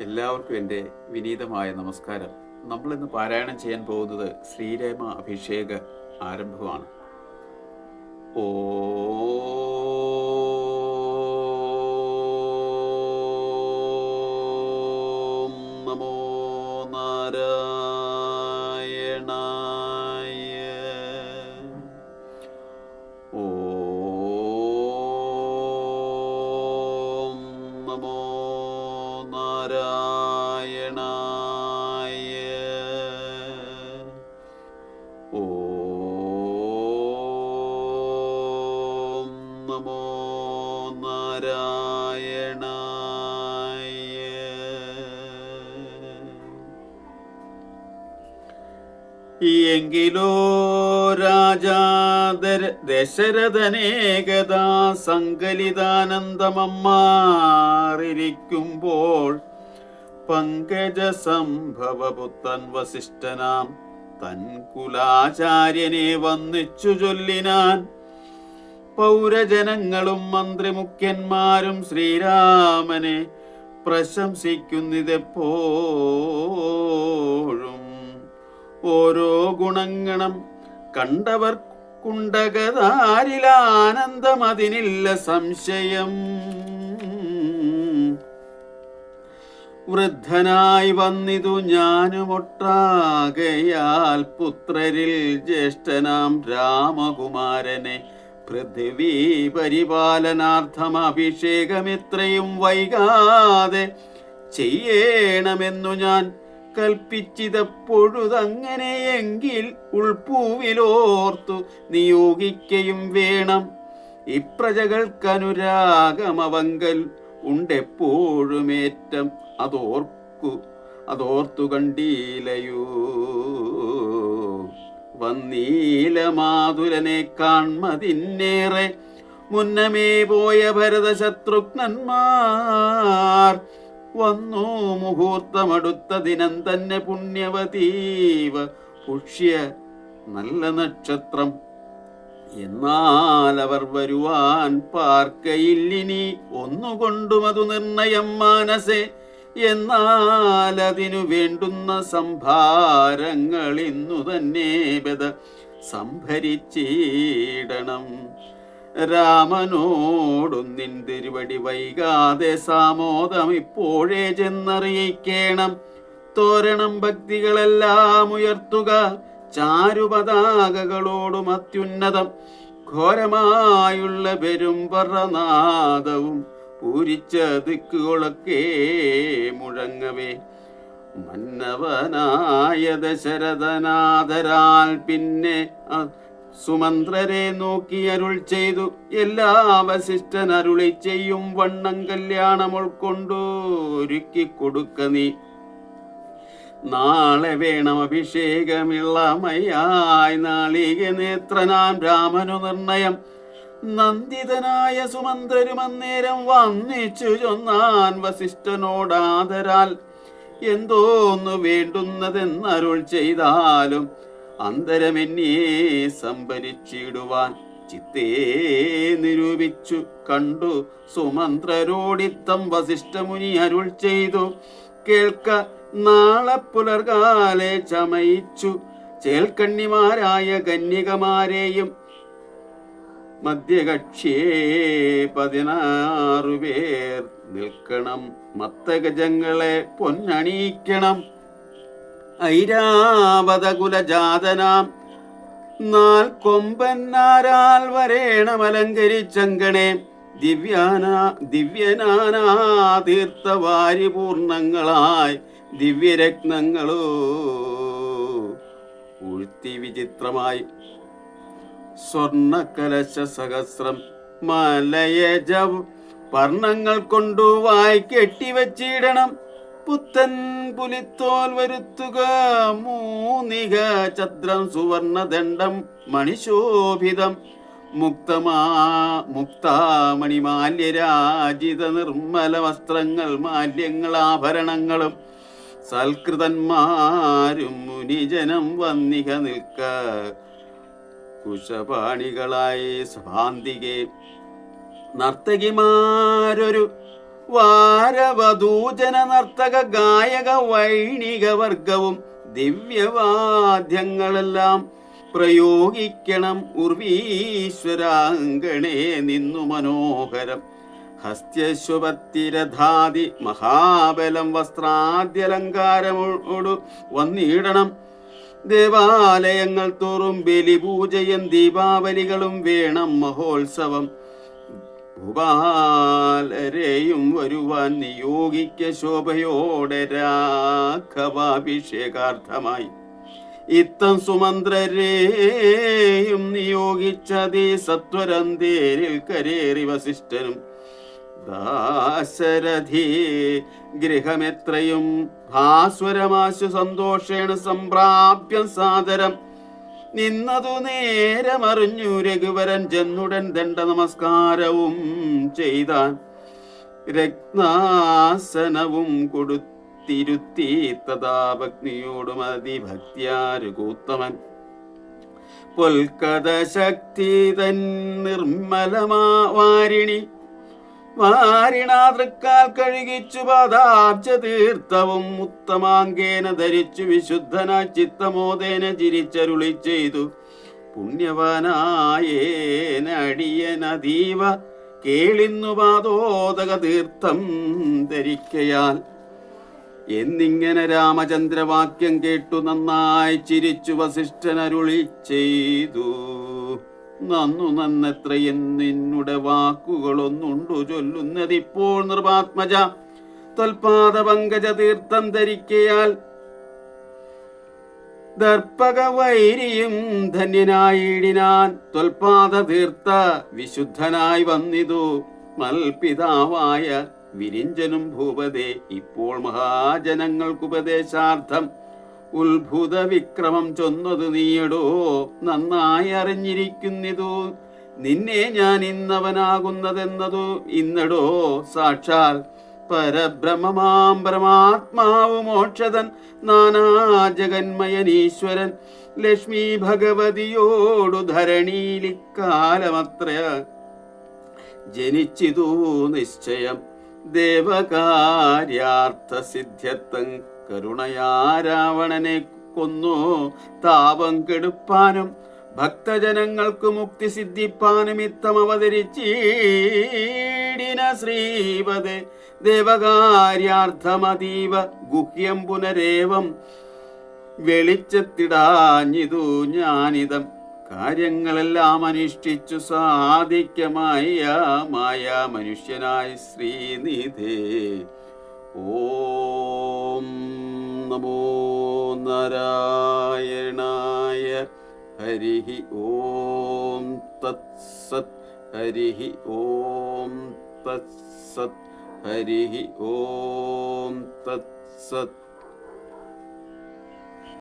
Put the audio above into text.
എല്ലാവർക്കും എന്റെ വിനീതമായ നമസ്കാരം. നമ്മൾ ഇന്ന് പാരായണം ചെയ്യാൻ പോകുന്നത് ശ്രീരേമ അഭിഷേക ആരംഭമാണ്. ഓം എങ്കിലോ രാജാദര ദശരഥനേകഥാ സങ്കലിതാനന്ദമമ്മാറിരിക്കുമ്പോൾ പങ്കജ സംഭവപുത്തൻ വസിഷ്ഠനാം തൻ കുലാചാര്യനെ വന്നിച്ചു ചൊല്ലിനാൻ. പൗരജനങ്ങളും മന്ത്രിമുഖ്യന്മാരും ശ്രീരാമനെ പ്രശംസിക്കുന്നിതെപ്പോഴും. ഓരോ കണ്ടവർക്കുണ്ടകതാരിലാനന്ദം അതിനില്ല സംശയം. വൃദ്ധനായി വന്നിതു ഞാനുമൊട്ടാകയാൽ പുത്രരിൽ ജ്യേഷ്ഠനാം രാമകുമാരനെ പൃഥ്വീ പരിപാലനാർത്ഥം അഭിഷേകം ഇത്രയും വൈകാതെ ചെയ്യണമെന്നു ഞാൻ കൽപ്പിച്ചിതപ്പൊഴുതങ്ങനെയെങ്കിൽ ഉൾപ്പൂവിലോർത്തു നിയോഗിക്കയും വേണം. ഇപ്രജകൾക്കനുരാഗമവങ്കൽ ഉണ്ടെപ്പോഴുമേറ്റം അതോർക്കു അതോർത്തു കണ്ടീലയൂ വന്നീല വന്നീലമാതുലനെ കാൺമതിന്നേറെ മുന്നമേ പോയ ഭരതശത്രുഘ്നന്മാർ വന്നു. മുഹൂർത്തമടുത്ത ദിനം തന്നെ പുണ്യവതീവ. പുഷ്യ നല്ല നക്ഷത്രം. എന്നാൽ അവർ വരുവാൻ പാർക്കയില്ലിനി ഒന്നുകൊണ്ടും അതു നിർണയം മാനസേ. എന്നാൽ അതിനു വേണ്ടുന്ന സംഭാരങ്ങൾ ഇന്നു തന്നെ ബദ സംഭരിച്ചിടണം. രാമനോടൊന്നിൻ തിരുവടി വൈകാതെ സാമോദം ഇപ്പോഴേ ചെന്നറിയിക്കേണം. തോരണം ഭക്തികളെല്ലാം ഉയർത്തുക ചാരുപതാകകളോടും അത്യുന്നതം. ഘോരമായുള്ള പെരുമ്പറനാദവും പൂരിച്ച ദിക്കുകളൊക്കെ മുഴങ്ങവേ. മന്നവനായ ദശരഥനാഥരാൽ പിന്നെ സുമന്ത്രരെ നോക്കി അരുൾ ചെയ്തു. എല്ലാ അവശിഷ്ടൻ അരുളി ചെയ്യും. വണ്ണം കല്യാണം ഉൾക്കൊണ്ടു ഒരുക്കി കൊടുക്ക നീ. നാളെ വേണം അഭിഷേകമിള്ളമയായി നാളിക നേത്രനാം രാമനു നിർണയം. നന്ദിതനായ സുമന്ത്രരും അന്നേരം വന്നിച്ചു ചൊന്നാൻ വസിഷ്ഠനോടാദരാൽ. എന്തോന്നു വേണ്ടുന്നതെന്നരുൾ ചെയ്താലും അന്തരമെന്നെ സംഭരിച്ചിടുവാൻ ചിത്തേ നിരൂപിച്ചു കണ്ടു. സുമന്ത്രരോടിത്തം വസിഷ്ഠമുനി അരുൾ ചെയ്തു. കേൾക്ക നാളെ പുലർകാലെ ചമയിച്ചു. ചേൽക്കണ്ണിമാരായ കന്യകമാരെയും മധ്യകക്ഷിയേ പതിനാറു പേർ നിൽക്കണം. മത്തഗജങ്ങളെ പൊന്നണിയിക്കണം. ഐരാവത കുലജാതനാം നാൽ കൊമ്പന്നാരാൽ വരേണമലങ്കരിച്ചങ്കണേ. ദിവ്യാന ദിവ്യനാനാ തീർത്ഥവാരിപൂർണങ്ങളായി ദിവ്യരത്നങ്ങളോ ഉഴ്ത്തി വിചിത്രമായി. സ്വർണകലശ സഹസ്രം മലയജ വർണങ്ങൾ കൊണ്ടു വായി കെട്ടിവച്ചിടണം. പുത്തൻ പുലിത്തോൽ വരുത്തുക. മൂന്നിക ചത്രം സുവർണദണ്ഡം മണിശോഭിതം. മുക്തമാ മുക്താമണി മാല്യരാജിത നിർമ്മല വസ്ത്രങ്ങൾ മാല്യങ്ങൾ ആഭരണങ്ങളും. സൽകൃതന്മാരും മുനിജനം വന്നിക നിൽക്ക. കുശപാണികളായി സഭാന്തികെ. നർത്തകിമാരൊരു വാരവധൂജന നർത്തക ഗായക വൈണിക വർഗവും ദിവ്യവാദ്യങ്ങളെല്ലാം പ്രയോഗിക്കണം ഉർവീശ്വരാങ്കണേ നിന്നു മനോഹരം. ഹസ്ത്യശ്വപത്തിരധാതി മഹാബലം വസ്ത്രാദ്യലങ്കാരമോടു വന്നിടണം. ദേവാലയങ്ങൾ തോറും ബലിപൂജയും ദീപാവലികളും വേണം മഹോത്സവം. ഭൂപാലരെയും വരുവാൻ നിയോഗിക്ക ശോഭയോടെ രാഘവാഭിഷേകാർത്ഥമായി. ഇത്തം സുമന്ത്രരെയും നിയോഗിച്ചതേ സത്വരം തേരിൽ കരേറി വസിഷ്ഠനും ദാശരഥി ഗൃഹമെത്രയും ഭാസ്വരമാശു സന്തോഷേണ സംപ്രാപ്യം സാദരം നിന്നതു നേരമറിഞ്ഞു രഘുവരൻ ചെന്നുടൻ ദണ്ഡ നമസ്കാരവും ചെയ്താൻ രത്നാസനവും കൊടുത്തിരുത്തി തഥാഭഗ്നിയോടും അതിഭക്തിയാരുകൂത്തമൻ പൊൽക്കഥ ശക്തി തൻ നിർമ്മലമാ വാരിണി വാരിണാതൃക്കാൽ കഴുകിച്ചു പാദാബ്ജ തീർത്ഥവും ഉത്തമാങ്കേന ധരിച്ചു വിശുദ്ധന ചിത്തമോദേന ചിരിച്ചരുളി ചെയ്തു. പുണ്യവാനായേനടിയനദീവ കേളിന്നു പാദോദക തീർത്ഥം ധരിക്കയാൽ. എന്നിങ്ങനെ രാമചന്ദ്രവാക്യം കേട്ടു നന്നായി ചിരിച്ചു വസിഷ്ഠനരുളി ചെയ്തു. നന്നു നന്നത്ര നിന്നുടെ വാക്കുകളൊന്നുണ്ടു ചൊല്ലുന്നതിപ്പോൾ നിർവാത്മജ. തൊൽപാദ പങ്കജ തീർത്ഥം ധരിക്കയാൽ ദർപ്പക വൈരിയും ധന്യനായിടിനാൻ തൊൽപാദ തീർത്ഥ വിശുദ്ധനായി വന്നിതു. മൽപിതാവായ വിരിഞ്ചനും ഭൂപതേ ഇപ്പോൾ മഹാജനങ്ങൾക്കുപദേശാർത്ഥം ഉത്ഭുത വിക്രമം ചൊന്നത് നീയടോ നന്നായി അറിഞ്ഞിരിക്കുന്നിതു. നിന്നെ ഞാൻ ഇന്നവനാകുന്നതെന്നതു ഇന്നടോ സാക്ഷാൽ പരബ്രഹ്മമാം പരമാത്മാവ് മോക്ഷതൻ നാനാ ജഗന്മയനീശ്വരൻ ലക്ഷ്മി ഭഗവതിയോടു ധരണീലിക്കാലമത്ര ജനിച്ചിതു നിശ്ചയം. ദേവകാര്യാർത്ഥ സിദ്ധ്യത്തം കരുണയാ രാവണനെ കൊന്നു. താപം കെടുപ്പാനും ഭക്തജനങ്ങൾക്ക് മുക്തി സിദ്ധിപ്പാനും ഇത്തം അവതരിച്ചീടിന ശ്രീപദേ. ദേവകാര്യാർത്ഥമതീവ ഗുഹ്യം പുനരേവം വെളിച്ചത്തിടാഞ്ഞിതു ഞാനിതം. കാര്യങ്ങളെല്ലാം അനുഷ്ഠിച്ചു സാധിക്കമായ മായ മനുഷ്യനായി ശ്രീനിധേ. ഓം നമോ നാരായണായ ഹരി ഓം തത്സത് ഹരി ഓം തത്സത് ഹരി ഓം തത്സത്